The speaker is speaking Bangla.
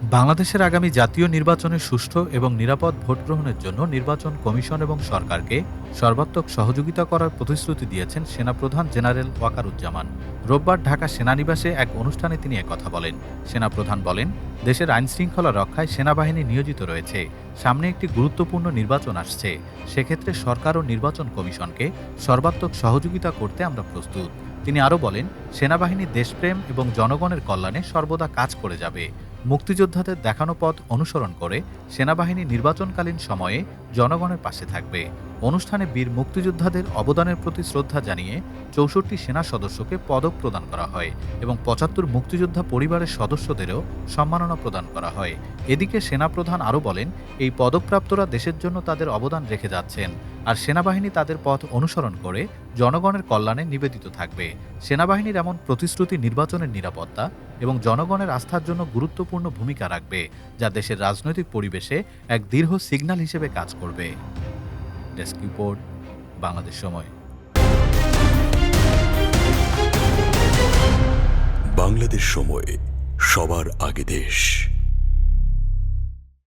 বাংলাদেশের আগামী জাতীয় নির্বাচনে সুষ্ঠু এবং নিরাপদ ভোট গ্রহণের জন্য নির্বাচন কমিশন এবং সরকারকে সর্বাত্মক সহযোগিতা করার প্রতিশ্রুতি দিয়েছেন সেনাপ্রধান জেনারেল ওয়াকারুজ্জামান। রোববার ঢাকা সেনানিবাসে এক অনুষ্ঠানে তিনি একথা বলেন। সেনাপ্রধান বলেন, দেশের আইন শৃঙ্খলা রক্ষায় সেনাবাহিনী নিয়োজিত রয়েছে। সামনে একটি গুরুত্বপূর্ণ নির্বাচন আসছে। সেক্ষেত্রে সরকার ও নির্বাচন কমিশনকে সর্বাত্মক সহযোগিতা করতে আমরা প্রস্তুত। তিনি আরও বলেন, সেনাবাহিনী দেশপ্রেম এবং জনগণের কল্যাণে সর্বদা কাজ করে যাবে। মুক্তিযোদ্ধাদের দেখানো পথ অনুসরণ করে সেনাবাহিনী নির্বাচনকালীন সময়ে জনগণের পাশে থাকবে। অনুষ্ঠানে বীর মুক্তিযোদ্ধাদের অবদানের প্রতি শ্রদ্ধা জানিয়ে চৌষট্টি সেনা সদস্যকে পদক প্রদান করা হয় এবং পঁচাত্তর মুক্তিযোদ্ধা পরিবারের সদস্যদেরও সম্মাননা প্রদান করা হয়। এদিকে সেনাপ্রধান আরও বলেন, এই পদকপ্রাপ্তরা দেশের জন্য তাদের অবদান রেখে যাচ্ছেন। আর সেনাবাহিনী তাদের পথ অনুসরণ করে জনগণের কল্যাণে নিবেদিত থাকবে। সেনাবাহিনীর এমন প্রতিশ্রুতি নির্বাচনের নিরাপত্তা এবং জনগণের আস্থার জন্য গুরুত্বপূর্ণ ভূমিকা রাখবে, যা দেশের রাজনৈতিক পরিবেশে এক দীর্ঘ সিগন্যাল হিসেবে কাজ করবে। ডেস্ক রিপোর্ট, বাংলাদেশ সময়। বাংলাদেশ সময়, সবার আগে দেশ।